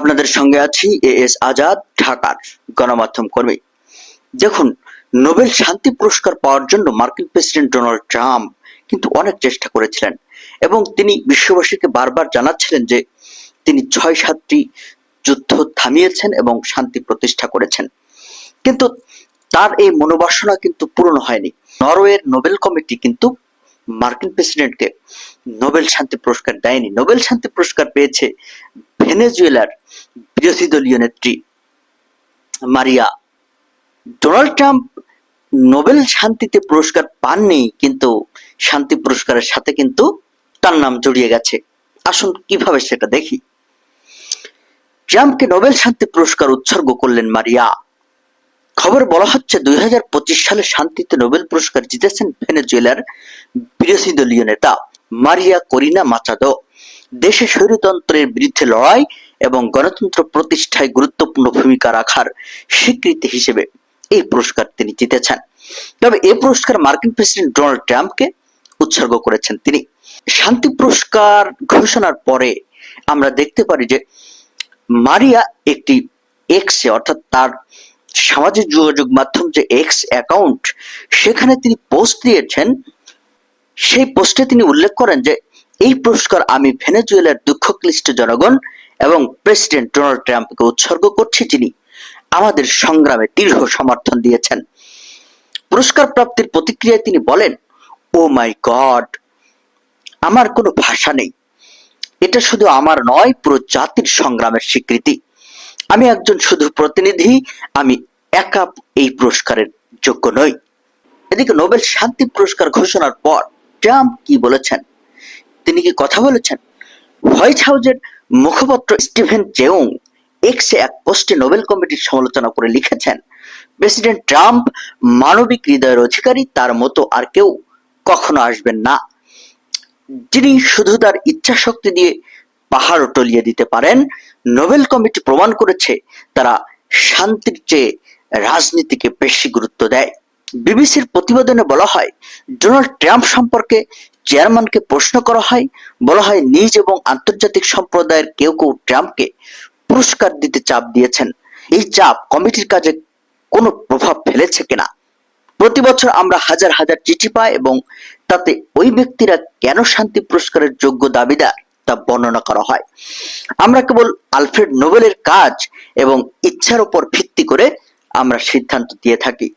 আপনাদের সঙ্গে আছি এ এস আজাদ, ঢাকার গণমাধ্যম কর্মী। দেখুন, নোবেল শান্তি পুরস্কার পাওয়ার জন্য মার্কিন প্রেসিডেন্ট ডোনাল্ড ট্রাম্প কিন্তু অনেক চেষ্টা করেছিলেন এবং তিনি বিশ্ববাসীকে বারবার জানাচ্ছিলেন যে তিনি ছয় সাতটি যুদ্ধ থামিয়েছেন এবং শান্তি প্রতিষ্ঠা করেছেন। কিন্তু তার এই মনোবাসনা কিন্তু পূরণ হয়নি। নরওয়ের নোবেল কমিটি কিন্তু মার্কিন প্রেসিডেন্টকে নোবেল শান্তি পুরস্কার দেয়নি। নোবেল শান্তি পুরস্কার পেয়েছে ভেনেজুয়েলার বিরোধী দলীয় নেত্রী মারিয়া। ডোনাল্ড ট্রাম্প নোবেল শান্তিতে পুরস্কার পাননি, কিন্তু শান্তি পুরস্কারের সাথে কিন্তু তার নাম জড়িয়ে গেছে। আসুন কীভাবে সেটা দেখি। ট্রাম্পকে নোবেল শান্তি পুরস্কার উৎসর্গ করলেন মারিয়া। খবর বলা হচ্ছে, দুই হাজার পঁচিশ সালে শান্তিতে নোবেল পুরস্কার জিতেছেন ভেনেজুয়েলার বিরোধী দলীয় নেতা মারিয়া করিনা মাচাদো। দেশে স্বৈরতন্ত্রের বিরুদ্ধে লড়াই এবং গণতন্ত্র প্রতিষ্ঠায় গুরুত্বপূর্ণ ভূমিকা রাখার স্বীকৃতি হিসেবে এই পুরস্কার তিনি জিতেছেন। তবে এই পুরস্কার মার্কিন প্রেসিডেন্ট ডোনাল্ড ট্রাম্পকে উৎসর্গ করেছেন তিনি। শান্তি পুরস্কার ঘোষণার পরে আমরা দেখতে পারি যে মারিয়া একটি এক্সে অর্থাৎ তার সামাজিক যোগাযোগ মাধ্যম যে এক্স অ্যাকাউন্ট সেখানে তিনি পোস্ট দিয়েছেন। সেই পোস্টে তিনি উল্লেখ করেন যে এই পুরস্কার আমি ভেনেজুয়েলার দুঃখক্লিষ্ট জনগণ এবং প্রেসিডেন্ট ডোনাল্ড ট্রাম্পকে উৎসর্গ করছি যিনি আমাদের সংগ্রামে দীর্ঘ সমর্থন দিয়েছেন। পুরস্কার প্রাপ্তির প্রতিক্রিয়ায় তিনি বলেন ও মাই গড আমার কোনো ভাষা নেই। এটা শুধু আমার নয়, পুরো জাতির সংগ্রামের স্বীকৃতি। আমি একজন শুধু প্রতিনিধি, আমি একা এই পুরস্কারের যোগ্য নই। এদিকে নোবেল শান্তি পুরস্কার ঘোষণার পর ট্রাম্প কি বলেছেন? তিনি কি কথা বলেছেন? হোয়াইট হাউসের মুখপাত্র স্টিভেন চেউং এক্সে এক পোস্টে নোবেল কমিটির সমালোচনা করে লিখেছেন, প্রেসিডেন্ট ট্রাম্প মানবিক হৃদয়ের অধিকারী, তার মতো আর কেউ কখনো আসবেন না। যিনি শুধু তার ইচ্ছা শক্তি দিয়ে পাহাড় টলিয়ে দিতে পারেন, নোবেল কমিটি প্রমাণ করেছে তারা শান্তির চেয়ে রাজনীতিকে বেশি গুরুত্ব দেয়। বিবিসির প্রতিবেদনে বলা হয়, ডোনাল্ড ট্রাম্প সম্পর্কে চেয়ারম্যানকে প্রশ্ন করা হয়, বলা হয় নিজ এবং আন্তর্জাতিক সম্প্রদায়ের কেউ কেউ ট্রাম্পকে পুরস্কার দিতে চাপ দিয়েছেন। এই চাপ কমিটির কাজে কোনো প্রভাব ফেলেছে কিনা? প্রতি বছর আমরা হাজার হাজার চিঠি পাই এবং তাতে ওই ব্যক্তিরা কেন শান্তি পুরস্কারের যোগ্য দাবিদার তা বর্ণনা করা হয়। আমরা কেবল আলফ্রেড নোবেলের কাজ এবং ইচ্ছার উপর ভিত্তি করে আমরা সিদ্ধান্ত দিয়ে থাকি।